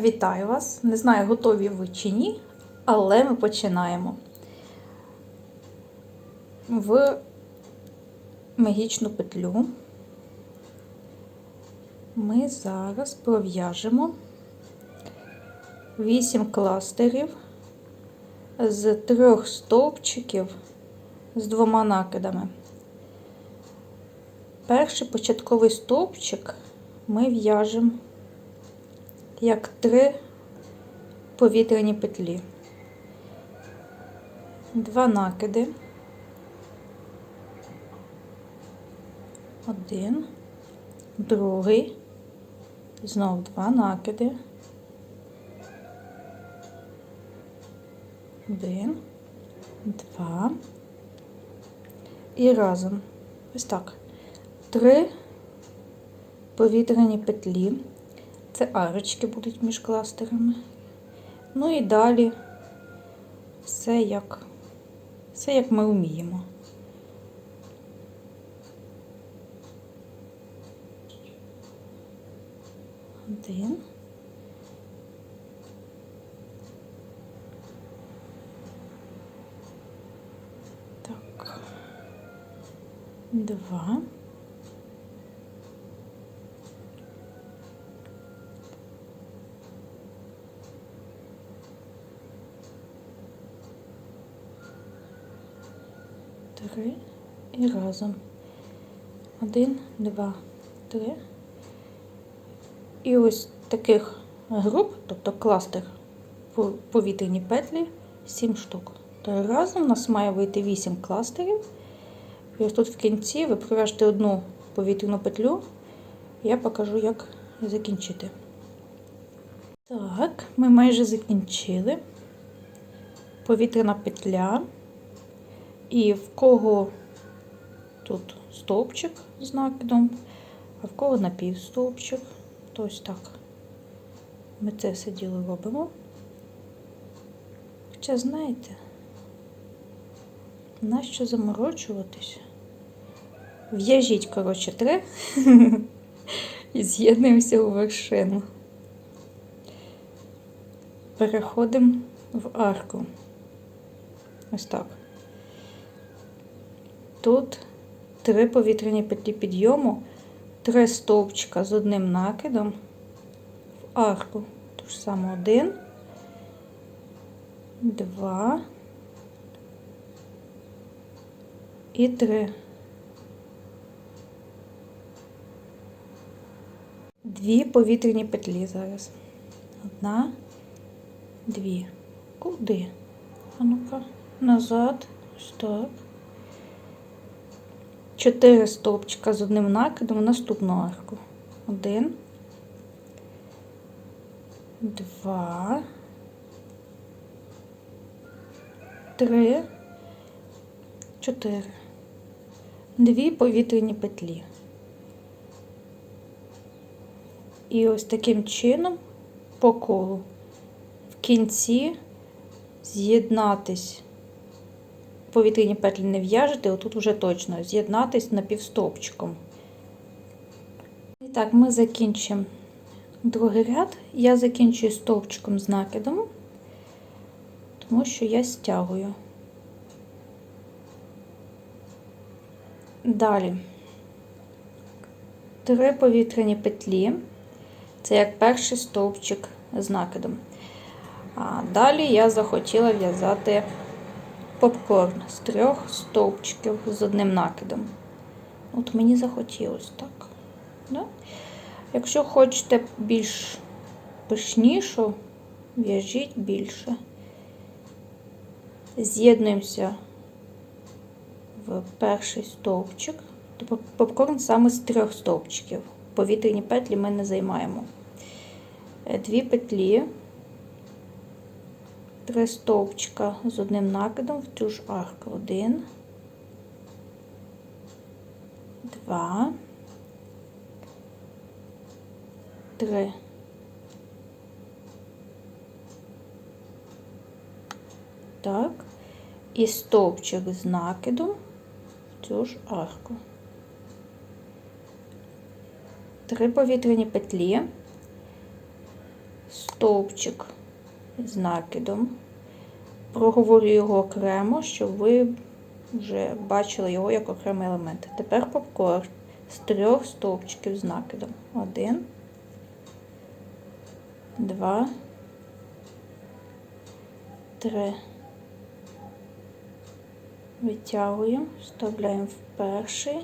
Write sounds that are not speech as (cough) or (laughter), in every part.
Вітаю вас! Не знаю, готові ви чи ні, але ми починаємо. В магічну петлю ми зараз пров'яжемо 8 кластерів з трьох стовпчиків з двома накидами. Перший початковий стовпчик ми в'яжемо як три повітряні петлі, два накиди, один, другий, знов два накиди, один, два. І разом. Ось так. Три повітряні петлі. Це арочки будуть між кластерами. Ну і далі все як, все як ми вміємо. Один. Два. Три і разом. Один, два, три. І ось таких груп, тобто кластер повітряні петлі, 7 штук. То разом у нас має вийти 8 кластерів. І ось тут в кінці ви пров'яжете одну повітряну петлю, я покажу, як закінчити. Так, ми майже закінчили. Повітряна петля. І в кого тут стовпчик з накидом, а в кого напівстовпчик. То ось так. Ми це все діло робимо. Хоча, знаєте, нащо заморочуватись? В'яжіть, коротше, три (laughs) і з'єднуємося у вершину. Переходимо в арку. Ось так. Тут три повітряні петлі підйому, три стовпчика з одним накидом в арку. Тож саме один, два і три. Дві повітряні петлі зараз. Одна, дві. Куди? А ну-ка, назад, ось так. 4 стовпчика з одним накидом в наступну арку. Один, два, три, чотири. Дві повітряні петлі. І ось таким чином по колу в кінці з'єднатись повітряні петлі не в'яжете, отут вже точно з'єднатись напівстовпчиком. І так, ми закінчимо другий ряд. Я закінчую стовпчиком з накидом, тому що я стягую. Далі три повітряні петлі, це як перший стовпчик з накидом. А далі я захотіла в'язати попкорн з трьох стовпчиків з одним накидом. От мені захотілося так. Да? Якщо хочете більш пишнішу, в'яжіть більше. З'єднуємося в перший стовпчик. Тобто попкорн саме з трьох стовпчиків. Повітряні петлі ми не займаємо. Е, дві петлі три стовпчика з одним накидом в цю ж арку. Один, два, три. Так, і стовпчик з накидом в цю ж арку. Три повітряні петлі стовпчик з накидом. Проговорю його окремо, щоб ви вже бачили його як окремий елемент. Тепер попкорн з трьох стовпчиків з накидом. Один, два, три. Витягуємо, вставляємо в перший,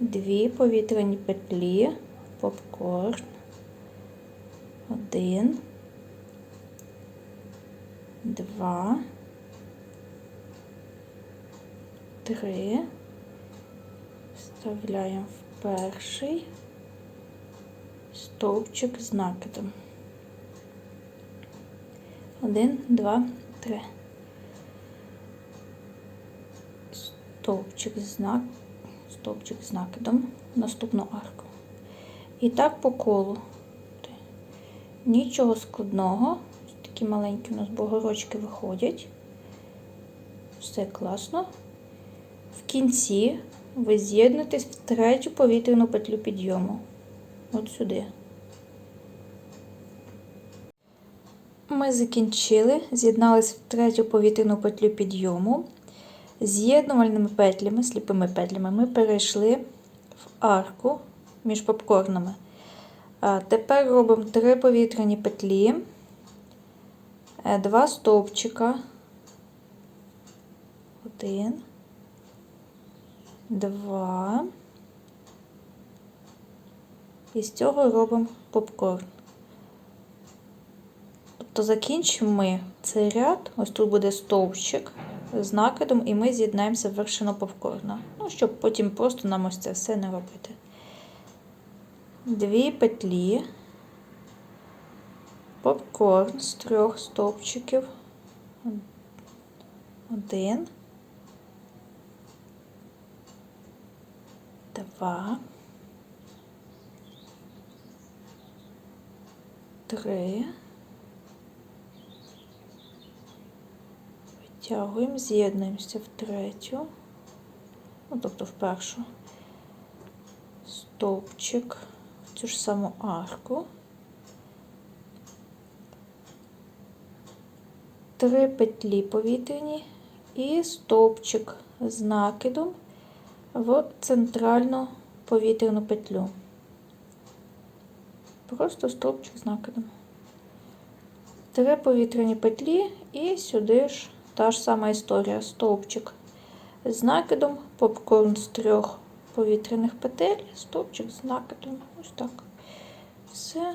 дві повітряні петлі, попкорн, один, два, три, вставляємо в перший стовпчик з накидом. Один, два, три. Стовпчик з знак, стовпчик з накидом, наступну арку. І так по колу. Нічого складного. Такі маленькі у нас бугорочки виходять. Все класно. В кінці ви з'єднуєтесь в третю повітряну петлю підйому. От сюди. Ми закінчили, з'єднались в третю повітряну петлю підйому. З'єднувальними петлями, сліпими петлями, ми перейшли в арку між попкорнами. Тепер робимо три повітряні петлі, е, два стовпчика. Один, два. І з цього робимо попкорн. Тобто закінчимо ми цей ряд, ось тут буде стовпчик з накидом, і ми з'єднаємося в вершину попкорна. Ну, щоб потім просто нам ось це все не робити. Дві петлі, попкорн з трьох стовпчиків. Один. Два. Три. Витягуємо, з'єднуємося в третю, ну, тобто в першу стовпчик, в цю ж саму арку. Три петлі повітряні і стовпчик з накидом в центральну повітряну петлю. Просто стовпчик з накидом. Три повітряні петлі і сюди ж та ж сама історія. Стовпчик з накидом, попкорн з трьох повітряних петель, стовпчик з накидом. Ось так. Все,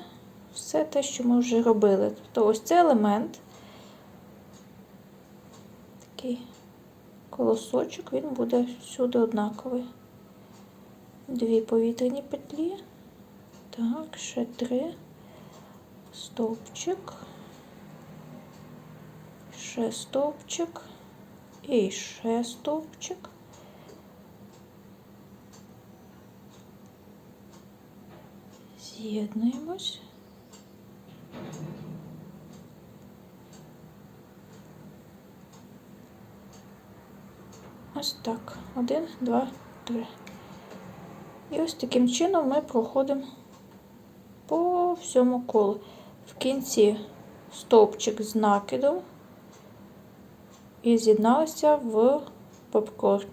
все те, що ми вже робили. Тобто ось цей елемент, такий колосочок, він буде всюди однаковий. Дві повітряні петлі. Так, ще три. Стовпчик. Ще стовпчик. І ще стовпчик. З'єднуємось. Ось так. Один, два, три. І ось таким чином ми проходимо по всьому колу. В кінці стовпчик з накидом і з'єдналися в попкорн.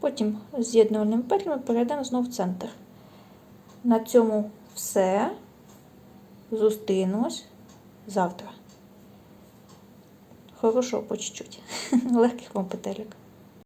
Потім з'єднувальними петлями перейдемо знову в центр. На цьому все. Зустрінемось завтра. Хорошого по чуть-чуть. (laughs) Легких вам петелек.